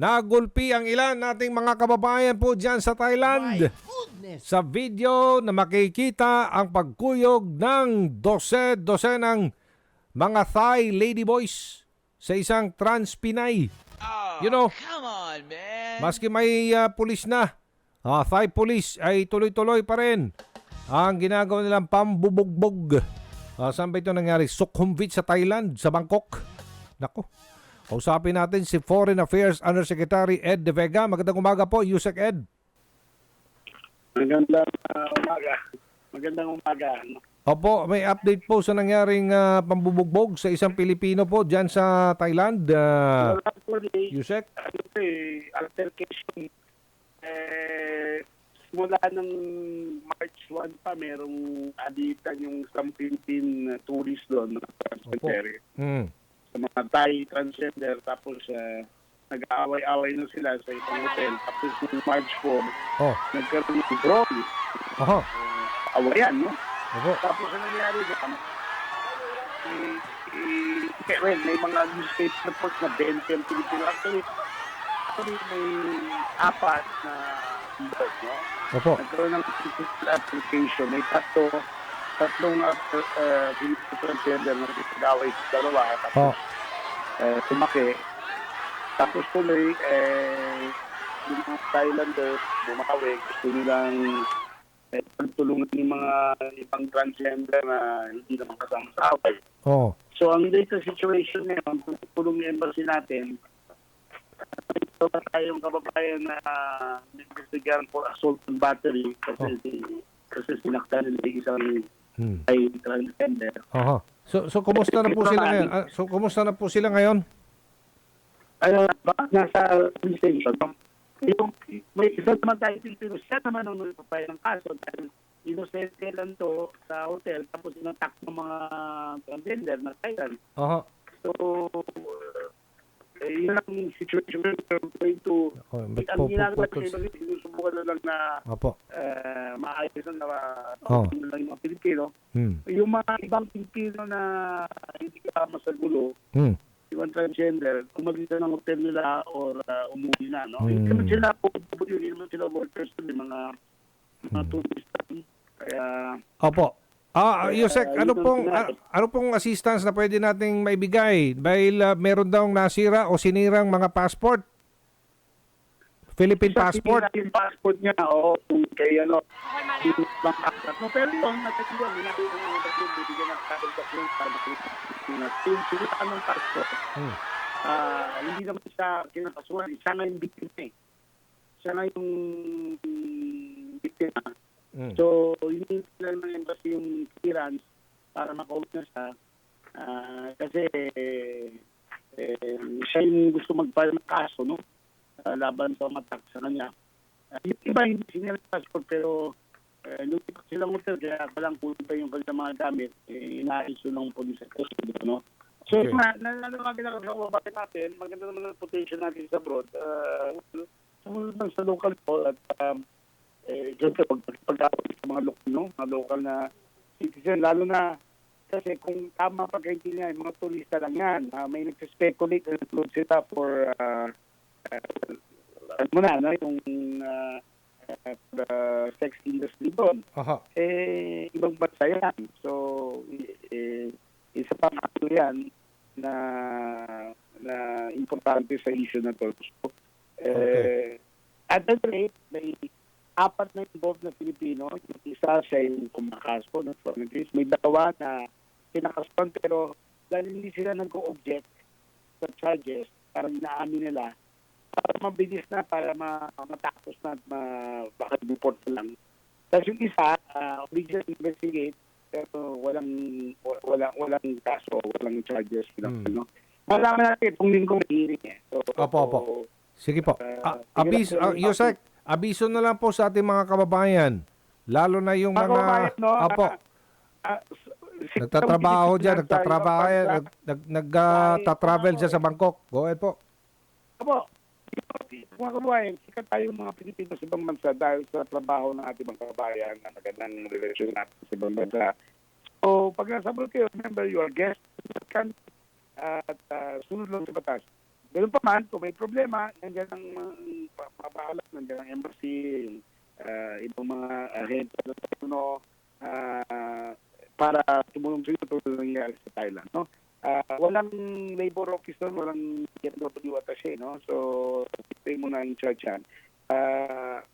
Nagulpi ang ilan nating mga kababayan po dyan sa Thailand. Sa video na makikita ang pagkuyog ng dose-dose ng mga Thai ladyboys sa isang trans Pinay. Oh, You know, come on, man. Maski may ah, pulis na, ah, Thai police ay tuloy-tuloy pa rin ang ginagawa nilang pambubugbog. Ah, saan ba ito nangyari? Sukhumvit sa Thailand, sa Bangkok. Nako. Kausapin natin si Foreign Affairs Undersecretary Ed De Vega. Magandang umaga po, Yusek Ed. Magandang uh, umaga. Magandang umaga. Opo, may update po sa nangyaring ah, pambubugbog sa isang Pilipino po dyan sa Thailand. Uh, Yusek? ano eh, altercation. Eh, simula ng March 1 pa, merong aditan yung isang Philippine uh, tourist doon, transgender, Hmm. Sa mga Thai transgender. Tapos, uh, nag-aaway-away na sila sa isang hotel. Tapos, yung March 4, Oh, nagkaroon ng brawl. oho. Uh, awayan, no? Opo. Tapos ang nangyari doon, eh, eh, well, may mga newspaper reports na 20 ang Pilipino. Actually, actually may apat na bird, no? Opo. Nagkaroon ng application. May tatlo, tatlong uh, uh, transgender na nagkagaway sa dalawa. Oh. Tapos, eh, tumaki. Tapos tuloy, eh, yung mga Thailanders, bumawi, gusto nilang eh, pagtulungan ng mga ibang transgender na hindi naman kasama sa away. Oh. So, ang latest situation ngayon, tulong ng embassy natin, ito pa tayong kababayan na nag-investigahan for assault and battery kasi, kasi sinaktan nila yung isang Hmm. ay transgender. Aha. So so kumusta na po sila ngayon? Ah, so kumusta na po sila ngayon? Ano, baka nasa police station. Yung, may isa naman tayo Pilipino, siya naman ang nagpapay ng kaso dahil inosente lang to sa hotel tapos inattack ng mga transgender na Thailand. Aha. So, eh, yun ang situation. We're going to, Oh, ba't ang po ginagawa sa iba, sinusubukan na lang na Opo. uh, maayos na Oh. na lang yung mga Pilipino. Hmm. Yung mga ibang Pilipino na hindi kasama sa gulo, Hmm. yung transgender, umalis na ng hotel nila or uh, umuwi na, no? Hmm. Hindi naman sila po, hindi naman sila workers, hindi mga mga Hmm. tourist. Kaya, Opo. Ah, Yusek, yun ano pong sinabi. ah, ano pong assistance na pwede nating maibigay dahil ah, meron daw nasira o sinirang mga passport? Philippine sa passport. sinira yung passport niya, o kung kay ano, yung ibang. No, pero yun, natatiwan, minabi ng mga passport, bibigyan ng travel document para makita yung sinira ng passport. Hmm. Ah, hindi naman siya kinakasuhan, siya nga yung biktima eh. Siya nga yung biktima. Hmm. So, hindi sila ng embassy yung clearance para makauwi na siya. Ah, kasi eh, eh, siya yung gusto mag-file ng kaso, no? Ah, laban sa matak sa kanya. Ah, yung iba hindi sinila passport pero eh, lumipat silang hotel kaya walang kunin pa yung kanilang mga gamit. Eh, inaayos yun ng police at no? So, Okay. na, na, nanawagan ako sa kababayan natin, maganda naman ang potential natin sa abroad. Uh, sumunod lang sa local po at um, eh, siyempre, pag pag sa mga local, no? mga local na citizen, lalo na kasi kung tama pagkaintindihan, mga turista lang yan. Ah, may nagsispekulate na nag sila for uh, uh, ano na, no? yung uh, uh, sex industry doon. Aha. Eh, ibang bansa yan. So, eh, isa pang ato yan na na importante sa issue na to. So, eh, at that rate, may apat na involved na Pilipino. Yung isa siya yung kumakaso ng foreign case. May dalawa na kinakason pero dahil hindi sila nag-object sa charges, parang inaamin nila, para mabilis na, para ma matapos na at ma baka report na lang. Tapos yung isa, uh, original investigate, pero walang wa- walang walang kaso, walang charges, walang Hmm. ano. Malaman natin itong linggo may hearing eh. So, Opo, opo. Sige po. Ah, abiso, ah, Yusek, abiso na lang po sa ating mga kababayan. Lalo na yung Mga mga... kababayan, no, Apo. si- Nagtatrabaho dyan, nagtatrabaho, nag, nag, nagtatravel dyan sa Bangkok. Go ahead po. Opo. Mga kababayan, sikat tayo mga Pilipino sa ibang bansa dahil sa trabaho ng ating mga kababayan na magandang relasyon natin sa ibang bansa. So, pag nasa kayo, remember, you are guest country at uh, sunod lang sa batas. Ganun pa man, kung may problema, nandiyan ang uh, pa- papaalam, nandiyan ang embassy, uh, ibang mga ahente sa ano, uh, para tumulong sa ito tulad ng nangyari sa Thailand. No? Ah, walang labor office doon, walang DFW attaché. No? So, ito yung muna in charge yan. Uh,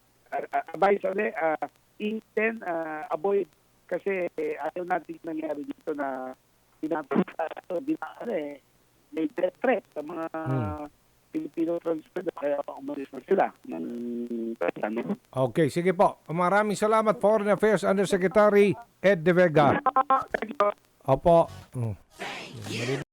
advice ulit, uh, inten, uh, avoid kasi ayaw natin nangyari dito na bina, ano eh, may threat sa mga Hmm. Filipino transfer kaya umalis na sila ng ano. Okay, sige po. Maraming salamat, Foreign Affairs Undersecretary Ed De Vega. Thank you. Opo. Mm.